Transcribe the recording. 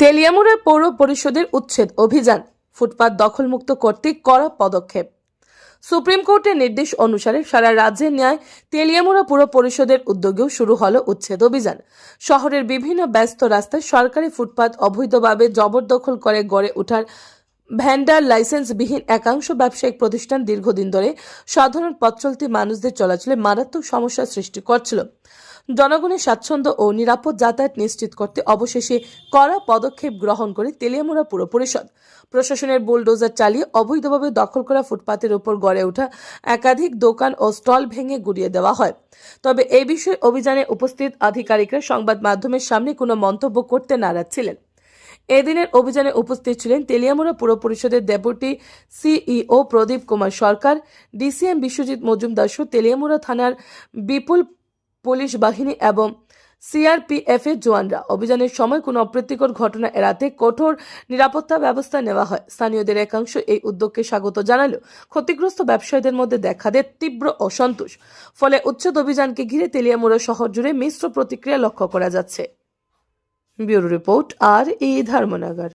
তেলিয়ামুড়া পৌর পরিষদের উচ্ছেদ অভিযান ফুটপাত দখলমুক্ত করতে কড়া পদক্ষেপ। সুপ্রিম কোর্টের নির্দেশ অনুসারে সারা রাজ্যের ন্যায় তেলিয়ামুড়া পুর পরিষদের উদ্যোগেও শুরু হলো উচ্ছেদ অভিযান। শহরের বিভিন্ন ব্যস্ত রাস্তায় সরকারি ফুটপাত অবৈধভাবে জবরদখল করে গড়ে ওঠার ভ্যান্ডার লাইসেন্সবিহীন একাংশ ব্যবসায়িক প্রতিষ্ঠান দীর্ঘদিন ধরে সাধারণ পথ চলতি মানুষদের চলাচলে মারাত্মক সমস্যার সৃষ্টি করছিল। জনগণের স্বাচ্ছন্দ্য ও নিরাপদ যাতায়াত নিশ্চিত করতে অবশেষে কড়া পদক্ষেপ গ্রহণ করে তেলিয়ামুড়া পুর পরিষদ। প্রশাসনের বুলডোজার চালিয়ে অবৈধভাবে দখল করা ফুটপাতের উপর গড়ে ওঠা একাধিক দোকান ও স্টল ভেঙে গুড়িয়ে দেওয়া হয়। তবে এই বিষয়ে অভিযানে উপস্থিত আধিকারিকরা সংবাদ মাধ্যমের সামনে কোনো মন্তব্য করতে নারাজ ছিলেন। এদিনের অভিযানে উপস্থিত ছিলেন তেলিয়ামুড়া পুর পরিষদের deputy CEO Pradip Kumar Sarkar, DCM Biswajit Majumdar Teliamura থানার বিপুল পুলিশ বাহিনী এবং সিআরপিএফ এর জওয়ানরা। অভিযানের সময় কোনো অপ্রীতিকর ঘটনা এড়াতে কঠোর নিরাপত্তা ব্যবস্থা নেওয়া হয়। স্থানীয়দের একাংশ এই উদ্যোগকে স্বাগত জানালেও ক্ষতিগ্রস্ত ব্যবসায়ীদের মধ্যে দেখা দেয় তীব্র অসন্তোষ। ফলে উচ্ছেদ অভিযানকে ঘিরে তেলিয়ামুড়া শহর জুড়ে মিশ্র প্রতিক্রিয়া লক্ষ্য করা যাচ্ছে। ব্যুরো রিপোর্ট, আর ই ধর্মনগর।